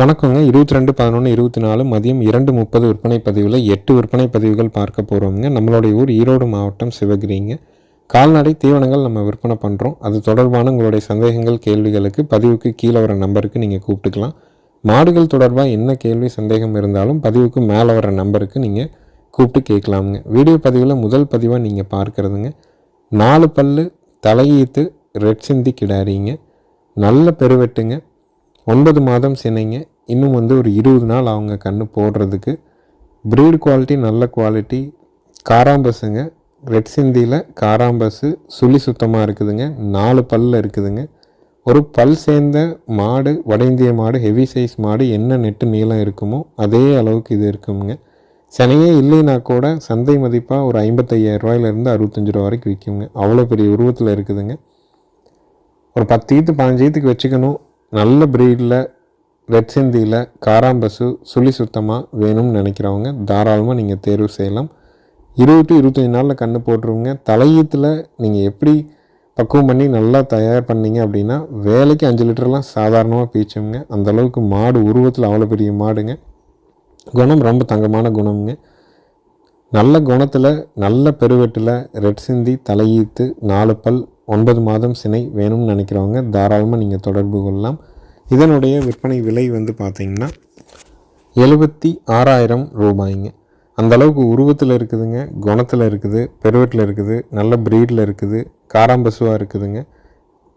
வணக்கங்க. இருபத்தி ரெண்டு பதினொன்று இருபத்தி நாலு மதியம் இரண்டு முப்பது விற்பனை பதிவில் எட்டு விற்பனை பதிவுகள் பார்க்க போகிறோங்க நம்மளுடைய ஊர் ஈரோடு மாவட்டம் சிவகிரிங்க. கால்நடை தீவனங்கள் நம்ம விற்பனை பண்ணுறோம் அது தொடர்பான உங்களுடைய சந்தேகங்கள் கேள்விகளுக்கு பதிவுக்கு கீழே வர நம்பருக்கு நீங்கள் கூப்பிட்டுக்கலாம். மாடுகள் தொடர்பாக என்ன கேள்வி சந்தேகம் இருந்தாலும் பதிவுக்கு மேலே வர நம்பருக்கு நீங்கள் கூப்பிட்டு கேட்கலாமுங்க. வீடியோ பதிவில் முதல் பதிவாக நீங்கள் பார்க்குறதுங்க. நாலு பல்லு தலையீத்து ரெட் சிந்தி கிடாரிங்க. நல்ல பெருவெட்டுங்க. ஒன்பது மாதம் சினைங்க. இன்னும் வந்து ஒரு இருபது நாள் அவங்க கன்று போடுறதுக்கு. ப்ரீடு குவாலிட்டி நல்ல குவாலிட்டி காராம்பஸுங்க ரெட் சிந்தியில் காராம்பஸு சுழி சுத்தமாக இருக்குதுங்க. நாலு பல்ல இருக்குதுங்க. ஒரு பல் சேர்ந்த மாடு வட இந்திய மாடு ஹெவி சைஸ் மாடு என்ன நெட்டு நீளம் இருக்குமோ அதே அளவுக்கு இது இருக்குங்க சனையே இல்லைனா கூட சந்தை மதிப்பாக ஒரு ஐம்பத்தையாயிரம் ரூபாயிலேருந்து அறுபத்தஞ்சு ரூபா வரைக்கும் விற்குங்க அவ்வளோ பெரிய உருவத்தில் இருக்குதுங்க. ஒரு பத்து ஈத்து பதினஞ்சு ஈத்துக்கு வச்சுக்கணும். நல்ல ப்ரீடில் ரெட் சிந்தியில் காராம்பசு சுழி சுத்தமாக வேணும்னு நினைக்கிறவங்க தாராளமாக நீங்கள் தேர்வு செய்யலாம். இருபது டு இருபத்தஞ்சி நாளில் கன்று போட்டுருவங்க. தலையீத்தில் நீங்கள் எப்படி பக்குவம் பண்ணி நல்லா தயார் பண்ணீங்க அப்படின்னா வேலைக்கு அஞ்சு லிட்டர்லாம் சாதாரணமாக பீச்சுங்க. அந்தளவுக்கு மாடு உருவத்தில் அவ்வளோ பெரிய மாடுங்க. குணம் ரொம்ப தங்கமான குணம்ங்க. நல்ல குணத்தில் நல்ல பெருவெட்டில் ரெட் சிந்தி தலையீத்து நாலு பல் ஒன்பது மாதம் சினை வேணும்னு நினைக்கிறவங்க தாராளமாக நீங்கள் தொடர்பு கொள்ளலாம். இதனுடைய விற்பனை விலை வந்து பார்த்திங்கன்னா எழுபத்தி ஆறாயிரம் ரூபாய்ங்க. அந்த அளவுக்கு உருவத்தில் இருக்குதுங்க குணத்தில் இருக்குது பெருவெட்டில் இருக்குது நல்ல ப்ரீடில் இருக்குது காராம்பசுவாக இருக்குதுங்க.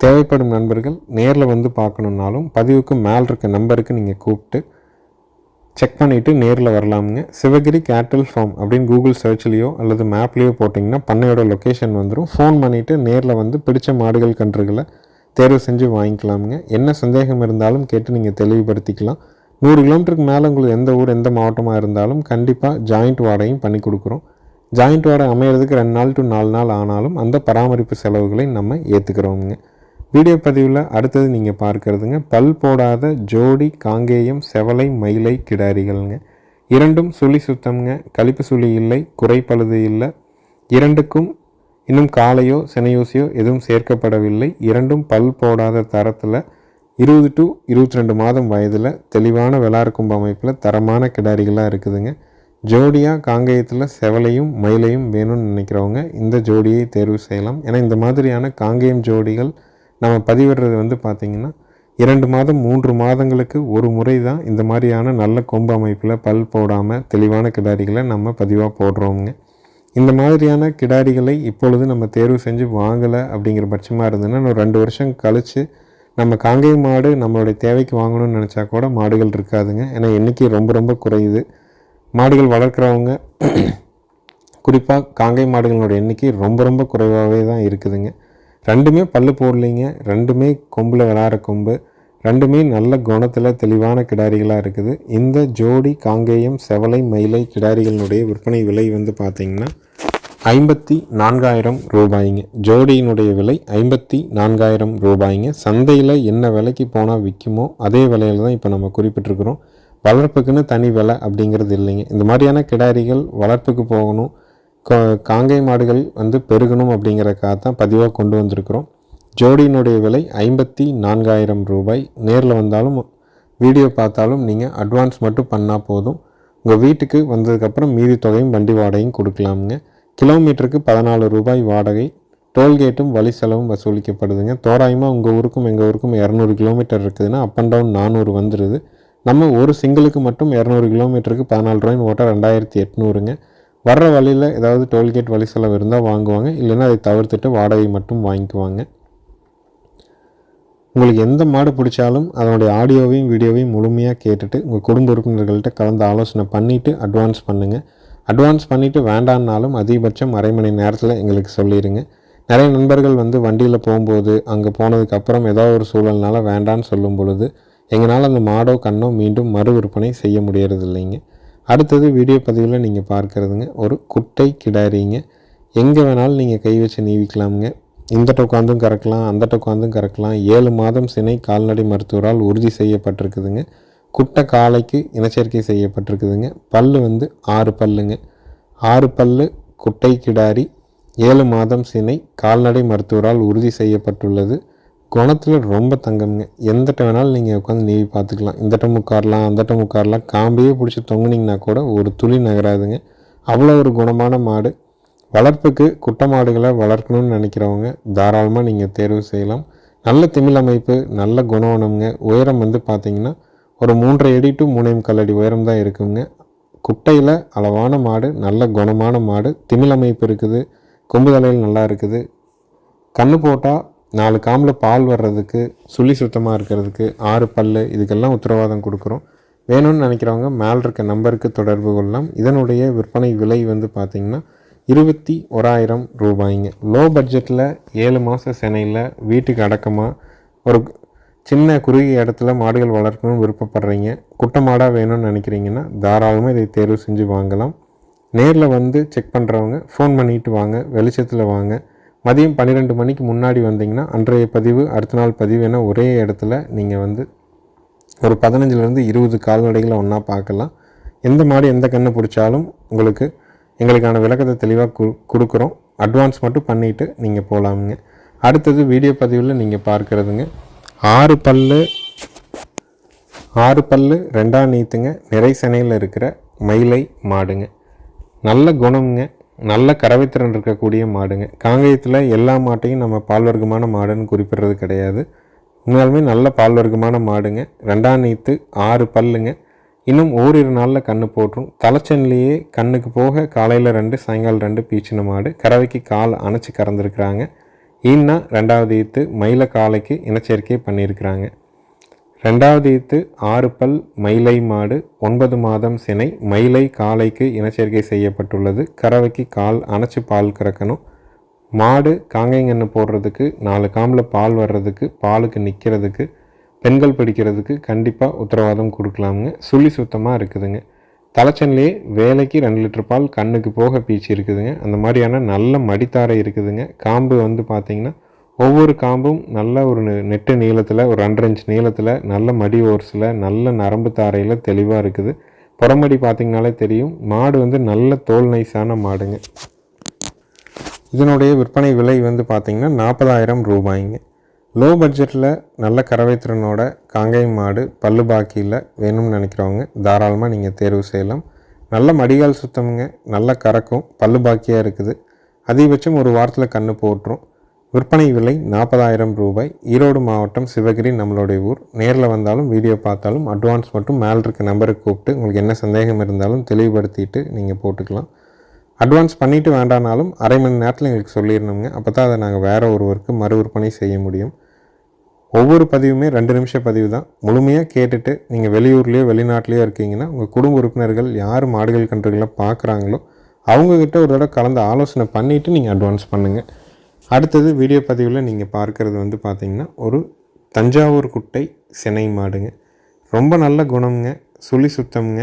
தேவைப்படும் நண்பர்கள் நேரில் வந்து பார்க்கணுன்னாலும் பதிவுக்கு மேல் இருக்க நம்பருக்கு நீங்கள் கூப்பிட்டு செக் பண்ணிவிட்டு நேரில் வரலாமுங்க. சிவகிரி கேட்டில் ஃபார்ம் அப்படின்னு கூகுள் சர்ச்லேயோ அல்லது மேப்லேயோ போட்டிங்கன்னா பண்ணையோட லொக்கேஷன் வந்துடும் ஃபோன் பண்ணிவிட்டு நேரில் வந்து பிடிச்ச மாடுகள் கன்றுகளை தேர்வு செஞ்சு வாங்கிக்கலாமுங்க. என்ன சந்தேகம் இருந்தாலும் கேட்டு நீங்கள் தெளிவுபடுத்திக்கலாம். நூறு கிலோமீட்டருக்கு மேலே உங்களுக்கு எந்த ஊர் எந்த மாவட்டமாக இருந்தாலும் கண்டிப்பாக ஜாயிண்ட் வாடகையும் பண்ணி கொடுக்குறோம். ஜாயிண்ட் வாடகை அமையிறதுக்கு ரெண்டு நாள் டு நாலு நாள் ஆனாலும் அந்த பராமரிப்பு செலவுகளை நம்ம ஏற்றுக்கிறோமுங்க வீடியோ பதிவில் அடுத்தது நீங்கள் பார்க்கறதுங்க பல் போடாத ஜோடி காங்கேயம் செவலை மயிலை கிடாரிகள்ங்க. இரண்டும் சுழி சுத்தம்ங்க. கழிப்பு சுழி இல்லை குறைப்பழுது இல்லை. இரண்டுக்கும் இன்னும் காலையோ சினையூசியோ எதுவும் சேர்க்கப்படவில்லை. இரண்டும் பல் போடாத தரத்தில் இருபது டு இருபத்தி ரெண்டு மாதம் வயதில் தெளிவான வெளார்க்கும்பு அமைப்பில் தரமான கிடாரிகளாக இருக்குதுங்க. ஜோடியாக காங்கேயத்தில் செவலையும் மயிலையும் வேணும்னு நினைக்கிறவங்க இந்த ஜோடியை தேர்வு செய்யலாம். ஏன்னா இந்த மாதிரியான காங்கேயம் ஜோடிகள் நம்ம பதிவிடுறது வந்து பார்த்திங்கன்னா இரண்டு மாதம் மூன்று மாதங்களுக்கு ஒரு முறை தான் இந்த மாதிரியான நல்ல கொம்பு அமைப்பில் பல் போடாமல் தெளிவான கிடாரிகளை நம்ம பதிவாக போடுறோங்க இந்த மாதிரியான கிடாரிகளை இப்பொழுது நம்ம தேர்வு செஞ்சு வாங்கலை அப்படிங்கிற பட்சமாக இருந்ததுன்னா இன்னும் ரெண்டு வருஷம் கழித்து நம்ம காங்கை மாடு நம்மளுடைய தேவைக்கு வாங்கணும்னு நினச்சா கூட மாடுகள் இருக்காதுங்க. ஏன்னா எண்ணிக்கை ரொம்ப ரொம்ப குறையுது. மாடுகள் வளர்க்குறவங்க குறிப்பாக காங்கை மாடுகளோட எண்ணிக்கை ரொம்ப ரொம்ப குறைவாகவே தான் இருக்குதுங்க. ரெண்டுமே பல்லு போடலைங்க. ரெண்டுமே கொம்பில் விளாட்ற கொம்பு. ரெண்டுமே நல்ல குணத்தில் தெளிவான கிடாரிகளாக இருக்குது. இந்த ஜோடி காங்கேயம் செவலை மயிலை கிடாரிகளினுடைய விற்பனை விலை வந்து பார்த்திங்கன்னா ஐம்பத்தி நான்காயிரம் ரூபாய்ங்க. ஜோடியினுடைய விலை ஐம்பத்தி நான்காயிரம் ரூபாய்ங்க. சந்தையில் என்ன விலைக்கு போனால் விற்குமோ அதே விலையில் தான் இப்போ நம்ம குறிப்பிட்டிருக்கிறோம். வளர்ப்புக்குன்னு தனி விலை அப்படிங்கிறது இல்லைங்க. இந்த மாதிரியான கிடாரிகள் வளர்ப்புக்கு போகணும். காங்கை மாடுகள் வந்து பெருகணும் அப்படிங்கிறக்காக தான் பதிவாக கொண்டு வந்திருக்கிறோம். ஜோடியினுடைய விலை ஐம்பத்தி நான்காயிரம் ரூபாய். நேரில் வந்தாலும் வீடியோ பார்த்தாலும் நீங்கள் அட்வான்ஸ் மட்டும் பண்ணால் போதும். உங்கள் வீட்டுக்கு வந்ததுக்கப்புறம் மீதி தொகையும் வண்டி வாடகையும் கொடுக்கலாமுங்க. கிலோமீட்டருக்கு பதினாலு ரூபாய் வாடகை. டோல்கேட்டும் வழி செலவும் வசூலிக்கப்படுதுங்க. தோராயமாக உங்கள் ஊருக்கும் எங்கள் ஊருக்கும் இரநூறு கிலோமீட்டர் இருக்குதுன்னா அப் அண்ட் டவுன் நானூறு வந்துடுது நம்ம ஒரு சிங்கிளுக்கு மட்டும் இரநூறு கிலோமீட்டருக்கு பதினாலு ரூபாய்னு ஓட்டால் ரெண்டாயிரத்தி எட்நூறுங்க. வர்ற வழியில் ஏதாவது டோல்கேட் வழி செலவு இருந்தால் வாங்குவாங்க. இல்லைன்னா அதை தவிர்த்துட்டு வாடகை மட்டும் வாங்கிக்குவாங்க. உங்களுக்கு எந்த மாடு பிடிச்சாலும் அதனுடைய ஆடியோவையும் வீடியோவையும் முழுமையாக கேட்டுட்டு உங்கள் குடும்ப உறுப்பினர்கள்ட்ட கலந்து ஆலோசனை பண்ணிவிட்டு அட்வான்ஸ் பண்ணுங்கள் அட்வான்ஸ் பண்ணிவிட்டு வேண்டான்னாலும் அதிகபட்சம் அரை மணி நேரத்தில் எங்களுக்கு சொல்லிடுங்க நிறைய நண்பர்கள் வந்து வண்டியில் போகும்போது அங்கே போனதுக்கப்புறம் ஏதோ ஒரு சூழல்னால வேண்டான்னு சொல்லும் பொழுது எங்களால் அந்த மாடோ கண்ணோ மீண்டும் மறு விற்பனை செய்ய முடியறது இல்லைங்க அடுத்தது வீடியோ பதிவில் நீங்கள் பார்க்குறதுங்க ஒரு குட்டை கிடாரிங்க. எங்கே வேணாலும் நீங்கள் கை வச்சு நீவிக்கலாமுங்க. இந்த உட்காந்தும் கறக்கலாம் அந்த உட்காந்தும் கறக்கலாம். ஏழு மாதம் சினை கால்நடை மருத்துவரால் உறுதி செய்யப்பட்டிருக்குதுங்க. குட்டை காலைக்கு இனச்சேர்க்கை செய்யப்பட்டிருக்குதுங்க. பல் வந்து ஆறு பல்லுங்க. ஆறு பல்லு குட்டை கிடாரி ஏழு மாதம் சினை கால்நடை மருத்துவரால் உறுதி செய்யப்பட்டுள்ளது. குணத்தில் ரொம்ப தங்கம்ங்க. எந்தட்ட வேணாலும் நீங்கள் உட்காந்து நீவி பார்த்துக்கலாம். இந்த டம் உட்காரலாம் அந்த டம் உட்காரலாம். காம்பையே பிடிச்சி தொங்குனீங்கன்னா கூட ஒரு துளி நகராதுங்க. அவ்வளோ ஒரு குணமான மாடு. வளர்ப்புக்கு குட்டை மாடுகளை வளர்க்கணும்னு நினைக்கிறவங்க தாராளமாக நீங்கள் தேர்வு செய்யலாம். நல்ல திமிழ் அமைப்பு நல்ல குணவனம்ங்க. உயரம் வந்து பார்த்தீங்கன்னா ஒரு மூன்றரை அடி டு மூணே முக்கால் அடி உயரம் தான் இருக்குங்க. குட்டையில் அளவான மாடு நல்ல குணமான மாடு. திமிழ் அமைப்பு இருக்குது. கொம்பு தலையில் நல்லா இருக்குது. கண்ணு போட்டால் நாலு காம்பில் பால் வர்றதுக்கு சுழி சுத்தமாக இருக்கிறதுக்கு ஆறு பல் இதுக்கெல்லாம் உத்தரவாதம் கொடுக்குறோம். வேணும்னு நினைக்கிறவங்க மேல் இருக்க நம்பருக்கு தொடர்பு கொள்ளலாம். இதனுடைய விற்பனை விலை வந்து பார்த்திங்கன்னா இருபத்தி ஓராயிரம் ரூபாய்ங்க. லோ பட்ஜெட்டில் ஏழு மாத சென்னையில் வீட்டுக்கு அடக்கமாக ஒரு சின்ன குறுகிய இடத்துல மாடுகள் வளர்க்கணும்னு விருப்பப்படுறீங்க. குட்டை மாடாக வேணும்னு நினைக்கிறீங்கன்னா தாராளமாக இதை தேர்வு செஞ்சு வாங்கலாம். நேரில் வந்து செக் பண்ணுறவங்க ஃபோன் பண்ணிட்டு வாங்க வெளிச்சத்தில் வாங்க. மதியம் பன்னிரெண்டு மணிக்கு முன்னாடி வந்தீங்கன்னா அன்றைய பதிவு அடுத்த நாள் பதிவு என ஒரே இடத்துல நீங்கள் வந்து ஒரு பதினஞ்சுலேருந்து இருபது கால்நடைகளை ஒன்றா பார்க்கலாம். எந்த மாடு எந்த கண்ணை பிடிச்சாலும் உங்களுக்கு எங்களுக்கான விளக்கத்தை தெளிவாக கு கொடுக்குறோம். அட்வான்ஸ் மட்டும் பண்ணிவிட்டு நீங்கள் போகலாமுங்க அடுத்தது வீடியோ பதிவில் நீங்கள் பார்க்குறதுங்க. ஆறு பல்லு ஆறு பல்லு ரெண்டாம் நீத்துங்க. நிறை சனையில் இருக்கிற மயிலை மாடுங்க. நல்ல குணம்ங்க. நல்ல கறவைத்திறன் இருக்கக்கூடிய மாடுங்க. காங்கேயத்தில் எல்லா மாட்டையும் நம்ம பால் வர்க்கமான மாடுன்னு குறிப்பிடுறது கிடையாது. உண்மையாலுமே நல்ல பால் வர்க்கமான மாடுங்க. ரெண்டாம் நீத்து ஆறு பல்லுங்க. இன்னும் ஓரிரு நாளில் கன்று போட்டுரும் தலைச்சன்லேயே கண்ணுக்கு போக காலையில் ரெண்டு சாயங்காலம் ரெண்டு பீச்சின மாடு. கறவைக்கு கால் அணைச்சி கறந்துருக்குறாங்க. ஈன்னா ரெண்டாவது ஈத்து மயில காலைக்கு இனச்சேர்க்கை பண்ணியிருக்கிறாங்க. ரெண்டாவது ஈத்து ஆறு பல் மயிலை மாடு ஒன்பது மாதம் சினை மயிலை காலைக்கு இனச்சேர்க்கை செய்யப்பட்டுள்ளது. கறவைக்கு கால் அணைச்சி பால் கறக்கணும். மாடு காங்கைங்கன்று போடுறதுக்கு நாலு காம்பில் பால் வர்றதுக்கு பாலுக்கு நிற்கிறதுக்கு பெண்கள் பிடிக்கிறதுக்கு கண்டிப்பாக உத்தரவாதம் கொடுக்கலாமுங்க. சுழி சுத்தமாக இருக்குதுங்க. தலைச்சன்லேயே வேலைக்கு ரெண்டு லிட்டர் பால் கண்ணுக்கு போக பீச்சு இருக்குதுங்க. அந்த மாதிரியான நல்ல மடித்தாரை இருக்குதுங்க. காம்பு வந்து பார்த்திங்கன்னா ஒவ்வொரு காம்பும் நல்ல ஒரு நெட்டு நீளத்தில் ஒரு ரெண்டரை இன்ச் நீளத்தில் நல்ல மடி ஓர்ஸில் நல்ல நரம்பு தாரையில் தெளிவாக இருக்குது. புறமடி பார்த்திங்கனாலே தெரியும். மாடு வந்து நல்ல தோல் நைஸான மாடுங்க. இதனுடைய விற்பனை விலை வந்து பார்த்திங்கன்னா நாற்பதாயிரம் ரூபாய்ங்க. லோ பட்ஜெட்டில் நல்ல கறவைத்திறனோட காங்கை மாடு பல்லு பாக்கியில் வேணும்னு நினைக்கிறவங்க தாராளமாக நீங்கள் தேர்வு செய்யலாம். நல்ல மடிகால் சுத்தமுங்க. நல்ல கறக்கும். பல்லு பாக்கியாக இருக்குது. அதிகபட்சம் ஒரு வாரத்தில் கன்று போட்டுரும். விற்பனை விலை நாற்பதாயிரம் ரூபாய். ஈரோடு மாவட்டம் சிவகிரி நம்மளுடைய ஊர். நேரில் வந்தாலும் வீடியோ பார்த்தாலும் அட்வான்ஸ் மட்டும் மேல் இருக்க நம்பருக்கு கூப்பிட்டு உங்களுக்கு என்ன சந்தேகம் இருந்தாலும் தெளிவுபடுத்திட்டு நீங்கள் போட்டுக்கலாம். அட்வான்ஸ் பண்ணிவிட்டு வேண்டானாலும் அரை மணி நேரத்தில் எங்களுக்கு சொல்லிடணுங்க. அப்போ தான் அதை நாங்கள் வேறு ஒருவருக்கு மறு விற்பனை செய்ய முடியும். ஒவ்வொரு பதிவுமே ரெண்டு நிமிஷம் பதிவு தான். முழுமையாக கேட்டுட்டு நீங்கள் வெளியூர்லேயோ வெளிநாட்டிலையோ இருக்கீங்கன்னா உங்கள் குடும்ப உறுப்பினர்கள் யார் மாடுகள் கன்றுகளை பார்க்குறாங்களோ அவங்கக்கிட்ட ஒரு தடவை கலந்து ஆலோசனை பண்ணிவிட்டு நீங்கள் அட்வான்ஸ் பண்ணுங்கள் அடுத்தது வீடியோ பதிவில் நீங்கள் பார்க்குறது வந்து பார்த்திங்கன்னா ஒரு தஞ்சாவூர் குட்டை சினை மாடுங்க. ரொம்ப நல்ல குணம்ங்க. சுழி சுத்தம்ங்க.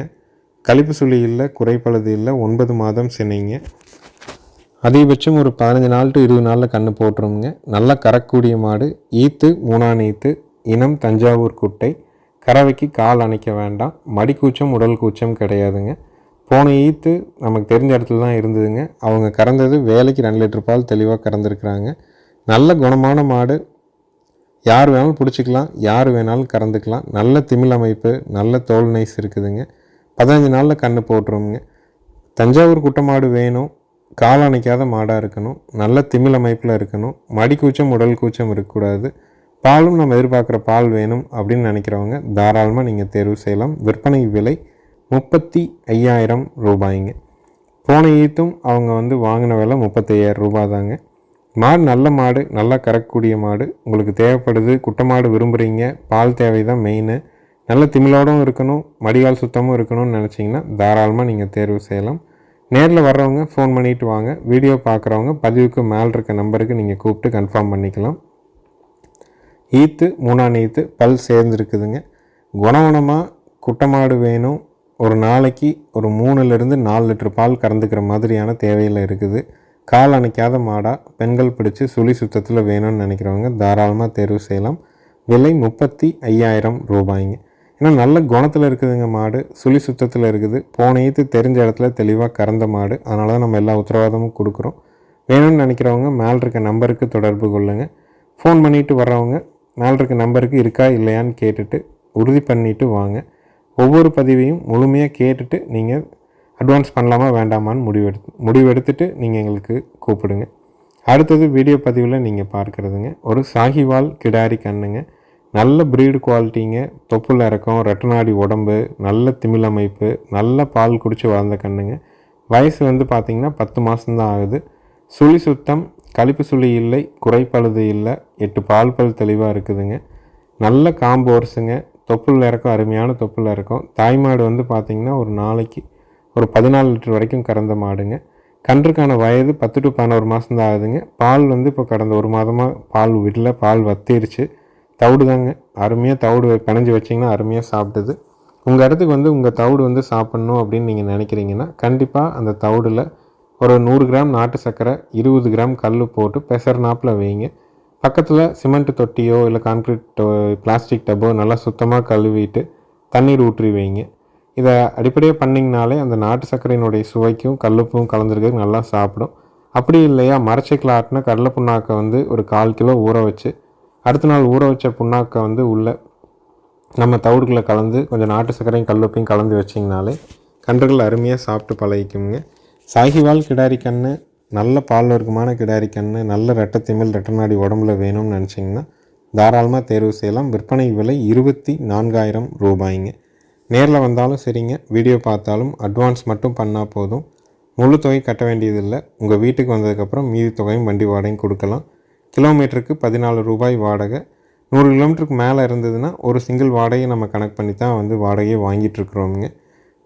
கழிப்பு சுழி இல்லை குறைப்பழுது இல்லை ஒன்பது மாதம் சினைங்க. அதிகபட்சம் ஒரு பதினஞ்சு நாள் டு இருபது நாளில் கன்று போட்டுருங்க நல்லா கறக்கூடிய மாடு. ஈத்து மூணாம் ஈத்து இனம் தஞ்சாவூர் குட்டை. கறவைக்கு கால் அணைக்க வேண்டாம். மடிக்கூச்சம் உடல் கூச்சம் கிடையாதுங்க. போன ஈத்து நமக்கு தெரிஞ்ச இடத்துல தான் இருந்ததுங்க. அவங்க கறந்தது வேலைக்கு ரெண்டு லிட்டர் பால் தெளிவாக கறந்துருக்குறாங்க. நல்ல குணமான மாடு. யார் வேணாலும் பிடிச்சிக்கலாம் யார் வேணாலும் கறந்துக்கலாம். நல்ல திமிழ் அமைப்பு நல்ல தோல் நைஸ் இருக்குதுங்க. பதினஞ்சு நாளில் கன்று போட்டுருவோங்க தஞ்சாவூர் குட்டை மாடு வேணும். கால் அணைக்காத மாடாக இருக்கணும். நல்ல திமிழ் அமைப்பில் இருக்கணும். மடி கூச்சம் உடல் கூச்சம் இருக்கக்கூடாது. பாலும் நம்ம எதிர்பார்க்குற பால் வேணும் அப்படின்னு நினைக்கிறவங்க தாராளமாக நீங்கள் தேர்வு செய்யலாம். விற்பனை விலை முப்பத்தி ஐயாயிரம் ரூபாய்ங்க. போன ஈத்தும் அவங்க வந்து வாங்கின விலை முப்பத்தையாயிரம் ரூபாய் தாங்க மாடு நல்ல மாடு நல்லா கறக்கக்கூடிய மாடு. உங்களுக்கு தேவைப்படுது குட்டை மாடு விரும்புகிறீங்க பால் தேவை தான் மெயினு நல்ல திமிழோடும் இருக்கணும் மடிகால் சுத்தமும் இருக்கணும்னு நினச்சிங்கன்னா தாராளமாக நீங்கள் தேர்வு செய்யலாம். நேரில் வர்றவங்க ஃபோன் பண்ணிவிட்டு வாங்க. வீடியோ பார்க்குறவங்க பதிவுக்கு மேல் இருக்க நம்பருக்கு நீங்கள் கூப்பிட்டு கன்ஃபார்ம் பண்ணிக்கலாம். ஈத்து மூணாம் ஈத்து பல் சேர்ந்துருக்குதுங்க. குணகுணமாக குட்டமாடு வேணும் ஒரு நாளைக்கு ஒரு மூணுலேருந்து நாலு லிட்டர் பால் கறந்துக்கிற மாதிரியான தேவையில் இருக்குது. கால் அணைக்காத மாடாக பெண்கள் பிடிச்சி சுழி சுத்தத்தில் வேணும்னு நினைக்கிறவங்க தாராளமாக தேர்வு செய்யலாம். விலை முப்பத்தி ஐயாயிரம் ரூபாய்ங்க. ஏன்னா நல்ல குணத்தில் இருக்குதுங்க மாடு சுழி சுத்தத்தில் இருக்குது. போனையத்து தெரிஞ்ச இடத்துல தெளிவாக கறந்த மாடு. அதனால தான் நம்ம எல்லா உத்தரவாதமும் கொடுக்குறோம். வேணும்னு நினைக்கிறவங்க மேல் இருக்க நம்பருக்கு தொடர்பு கொள்ளுங்கள் ஃபோன் பண்ணிவிட்டு வர்றவங்க மேல் இருக்க நம்பருக்கு இருக்கா இல்லையான்னு கேட்டுட்டு உறுதி பண்ணிவிட்டு வாங்க. ஒவ்வொரு பதிவையும் முழுமையாக கேட்டுட்டு நீங்கள் அட்வான்ஸ் பண்ணலாமா வேண்டாமான்னு முடிவெடுத்து முடிவெடுத்துட்டு நீங்கள் எங்களுக்கு கூப்பிடுங்க. அடுத்தது வீடியோ பதிவில் நீங்கள் பார்க்குறதுங்க. ஒரு சாகிவால் கிடாரி கண்ணுங்க. நல்ல ப்ரீடு குவாலிட்டிங்க தொப்புள் இறக்கம் ரெட்டநாடி உடம்பு நல்ல திமிழ் அமைப்பு நல்ல பால் குடித்து வளர்ந்த கண்ணுங்க. வயசு வந்து பார்த்திங்கன்னா பத்து மாதம்தான் ஆகுது. சுழி சுத்தம் கழிப்பு சுழி இல்லை குறைப்பழுது இல்லை எட்டு பால் பல் தெளிவாக இருக்குதுங்க. நல்ல காம்போர்ஸுங்க ஒர்ஸுங்க தொப்புள் இறக்கம் அருமையான தொப்புள் இறக்கம். தாய்மாடு வந்து பார்த்திங்கன்னா ஒரு நாளைக்கு ஒரு பதினாலு லிட்டர் வரைக்கும் கறந்த மாடுங்க. கன்றுக்கான வயது பத்து டு பதினோரு மாதம் தான் ஆகுதுங்க. பால் வந்து இப்போ கடந்த ஒரு மாதமாக பால் விடல பால் வத்திருச்சு. தவிடு தாங்க அருமையாக தவிடு பிணைஞ்சு வச்சிங்கன்னா அருமையாக சாப்பிடுது உங்கள் இடத்துக்கு வந்து உங்கள் தவிடு வந்து சாப்பிட்ணும் அப்படின்னு நீங்கள் நினைக்கிறீங்கன்னா கண்டிப்பாக அந்த தவிடில் ஒரு நூறு கிராம் நாட்டு சர்க்கரை இருபது கிராம் கல் போட்டு பெசர் நாப்பில் வைங்க. பக்கத்தில் சிமெண்ட் தொட்டியோ இல்லை கான்க்ரீட் பிளாஸ்டிக் டப்போ நல்லா சுத்தமாக கழுவிட்டு தண்ணீர் ஊற்றி வைங்க. இதை அடிப்படையாக பண்ணிங்கனாலே அந்த நாட்டு சர்க்கரையினுடைய சுவைக்கும் கல்லுப்பும் கலந்துருக்கிறது நல்லா சாப்பிடும். அப்படி இல்லையா மரச்சைக்கில் ஆட்டின கடலை புண்ணாக்கை வந்து ஒரு கால் கிலோ ஊற வச்சு அடுத்த நாள் ஊற வச்ச புண்ணாக்கை வந்து உள்ளே நம்ம தவிடுகளை கலந்து கொஞ்சம் நாட்டு சர்க்கரையும் கல்லுப்பையும் கலந்து வச்சிங்கனாலே கன்றுகள் அருமையாக சாப்பிட்டு பழகிக்குங்க. சாகிவால் கிடாரி கன்று நல்ல பால் வர்க்கமான கிடாரி கன்று நல்ல ரெட்டத்திமிழ் ரெட்டநாடி உடம்புல வேணும்னு நினச்சிங்கன்னா தாராளமாக தேர்வு செய்யலாம். விற்பனை விலை இருபத்தி நான்காயிரம் ரூபாய்ங்க. நேரில் வந்தாலும் சரிங்க. வீடியோ பார்த்தாலும் அட்வான்ஸ் மட்டும் பண்ணால் போதும். முழு தொகை கட்ட வேண்டியதில்லை. உங்கள் வீட்டுக்கு வந்ததுக்கப்புறம் மீதி தொகையும் வண்டி வாடகையும் கொடுக்கலாம். கிலோமீட்டருக்கு பதினாலு ரூபாய் வாடகை. நூறு கிலோமீட்டருக்கு மேலே இருந்ததுன்னா ஒரு சிங்கிள் வாடகையை நம்ம கனெக்ட் பண்ணி தான் வந்து வாடகையை வாங்கிட்டுருக்குறோமுங்க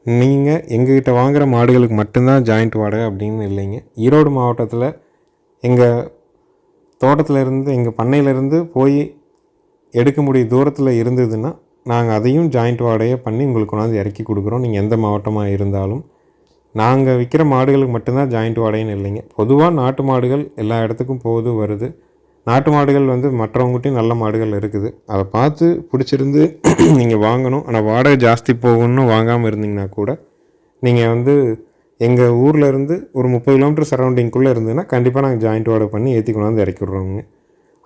நீங்கள் எங்ககிட்ட வாங்குகிற மாடுகளுக்கு மட்டும்தான் ஜாயிண்ட் வாடகை அப்படின்னு இல்லைங்க. ஈரோடு மாவட்டத்தில் எங்கள் தோட்டத்தில் இருந்து எங்கள் பண்ணையிலேருந்து போய் எடுக்க முடிய தூரத்தில் இருந்ததுன்னா நாங்கள் அதையும் ஜாயிண்ட் வாடகையை பண்ணி உங்களுக்கு கொண்டாந்து இறக்கி கொடுக்குறோம். நீங்கள் எந்த மாவட்டமாக இருந்தாலும். நாங்கள் விற்கிற மாடுகளுக்கு மட்டும்தான் ஜாயிண்ட் வாடகைன்னு இல்லைங்க. பொதுவாக நாட்டு மாடுகள் எல்லா இடத்துக்கும் போகுது வருது. நாட்டு மாடுகள் வந்து மற்றவங்ககிட்டையும் நல்ல மாடுகள் இருக்குது. அதை பார்த்து பிடிச்சிருந்து நீங்கள் வாங்கணும். ஆனால் வாடகை ஜாஸ்தி போகணும்னு வாங்காமல் இருந்தீங்கன்னா கூட நீங்கள் வந்து எங்கள் ஊரில் இருந்து ஒரு முப்பது கிலோமீட்டர் சரௌண்டிங்குள்ளே இருந்ததுன்னா கண்டிப்பாக நாங்கள் ஜாயிண்ட் வாடகை பண்ணி ஏற்றி கொண்டாந்து இறக்கி விட்றோங்க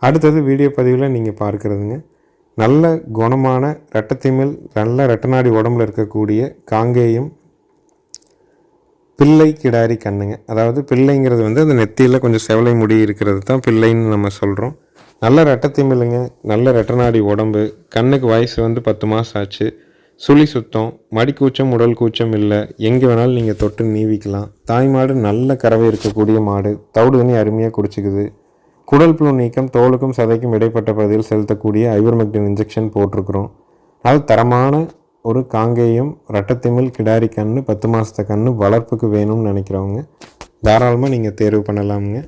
அடுத்தது வீடியோ பதிவில் நீங்கள் பார்க்குறதுங்க. நல்ல குணமான ரெட்டத்திமிழ் நல்ல ரெட்டநாடி உடம்புல இருக்கக்கூடிய காங்கேயம் பிள்ளை கிடாரி கண்ணுங்க. அதாவது பிள்ளைங்கிறது வந்து அந்த நெத்தியில் கொஞ்சம் செவலை முடி இருக்கிறது தான் பிள்ளைன்னு நம்ம சொல்கிறோம் நல்ல ரெட்டத்திமிழுங்க நல்ல ரெட்டநாடி உடம்பு. கண்ணுக்கு வயசு வந்து பத்து மாதம் ஆச்சு. சுழி சுத்தம். மடி கூச்சம் உடல் கூச்சம் இல்லை. எங்கே வேணாலும் நீங்கள் தொட்டு நீவிக்கலாம். தாய் மாடு நல்ல கறவை இருக்கக்கூடிய மாடு. தவிடு தண்ணி அருமையாக குடிச்சிக்குது. குடல் புழு நீக்கம் தோலுக்கும் சதைக்கும் இடைப்பட்ட பகுதியில் செலுத்தக்கூடிய ஐவர்மெக்டின் இன்ஜெக்ஷன் போட்டிருக்கிறோம். அது தரமான ஒரு காங்கேயம் ரட்டத்திமிழ் கிடாரி கன்று பத்து மாதத்த கன்று வளர்ப்புக்கு வேணும்னு நினைக்கிறவங்க தாராளமாக நீங்கள் தேர்வு பண்ணலாமுங்க.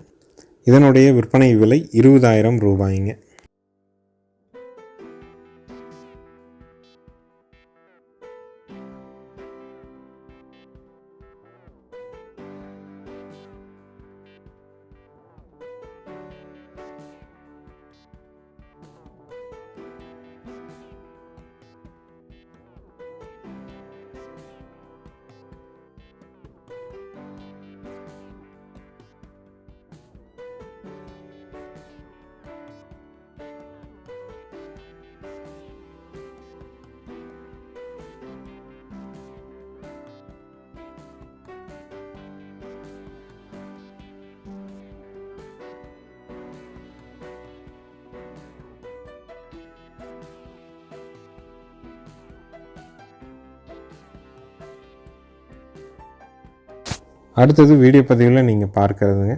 இதனுடைய விற்பனை விலை இருபதாயிரம் ரூபாய்ங்க. அடுத்தது வீடியோ பதிவில் நீங்கள் பார்க்குறதுங்க.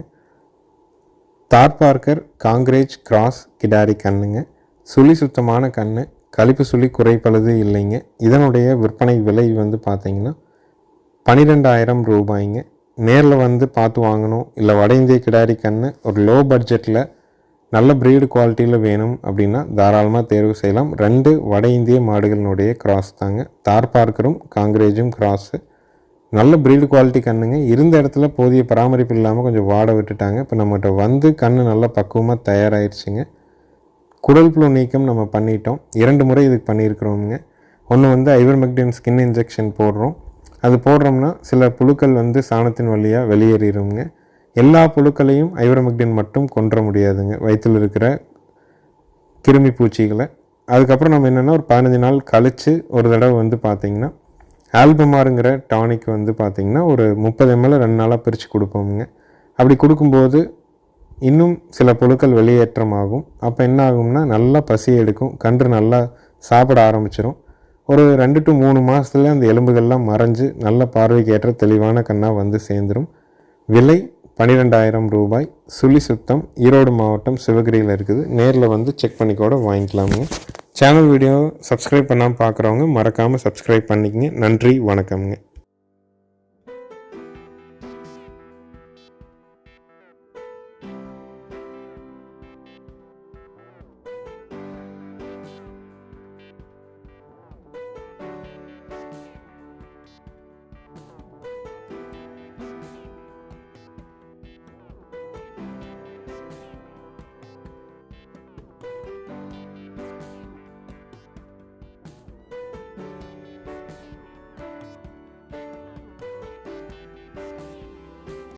தார் பார்க்கர் காங்கிரேஜ் கிராஸ் கிடாரி கண்ணுங்க. சுழி சுத்தமான கண்ணு கழிப்பு சுழி குறைப்பளது இல்லைங்க. இதனுடைய விற்பனை விலை வந்து பார்த்தீங்கன்னா பன்னிரெண்டாயிரம் ரூபாய்ங்க. நேரில் வந்து பார்த்து வாங்கணும். இல்லை வட இந்திய கிடாரி கன்று ஒரு லோ பட்ஜெட்டில் நல்ல ப்ரீடு குவாலிட்டியில் வேணும் அப்படின்னா தாராளமாக தேர்வு செய்யலாம். ரெண்டு வட இந்திய மாடுகளினுடைய கிராஸ் தாங்க. தார் பார்க்கரும் காங்கிரேஜும் கிராஸு நல்ல ப்ரீடு குவாலிட்டி கண்ணுங்க. இருந்த இடத்துல போதிய பராமரிப்பு இல்லாமல் கொஞ்சம் வாட விட்டுட்டாங்க. இப்போ நம்மகிட்ட வந்து கண் நல்லா பக்குவமாக தயாராகிடுச்சிங்க குடல் புழு நீக்கம் நம்ம பண்ணிட்டோம். இரண்டு முறை இதுக்கு பண்ணியிருக்கிறோமுங்க. ஒன்று வந்து ஐவர்மெக்டின் ஸ்கின் இன்ஜெக்ஷன் போடுறோம். அது போடுறோம்னா சில புழுக்கள் வந்து சாணத்தின் வழியாக வெளியேறிடுங்க எல்லா புழுக்களையும் ஐவர்மெக்டின் மட்டும் கொன்ற முடியாதுங்க. வயிற்றில் இருக்கிற கிருமி பூச்சிகளை. அதுக்கப்புறம் நம்ம என்னென்னா ஒரு பதினஞ்சு நாள் கழித்து ஒரு தடவை வந்து பார்த்திங்கன்னா ஆல்பமாருங்கிற டானிக் வந்து பார்த்திங்கன்னா ஒரு முப்பது எம்எல் ரெண்டு நாளாக பிரித்து கொடுப்போமுங்க. அப்படி கொடுக்கும்போது இன்னும் சில பொருட்கள் வெளியேற்றமாகும். அப்போ என்ன ஆகும்னா நல்லா பசி எடுக்கும். கன்று நல்லா சாப்பிட ஆரம்பிச்சிடும் ஒரு ரெண்டு டு மூணு மாதத்துல அந்த எலும்புகள்லாம் மறைஞ்சு நல்ல பார்வைக்கு ஏற்ற தெளிவான கண்ணாக வந்து சேர்ந்துடும் விலை பன்னிரெண்டாயிரம் ரூபாய். சுழி சுத்தம் ஈரோடு மாவட்டம் சிவகிரியில் இருக்குது. நேரில் வந்து செக் பண்ணி கூட வாங்கிக்கலாமுங்க. சேனல் வீடியோ சப்ஸ்கிரைப் பண்ணாமல் பார்க்குறவங்க மறக்காமல் சப்ஸ்கிரைப் பண்ணிக்கங்க. நன்றி வணக்கம்ங்க.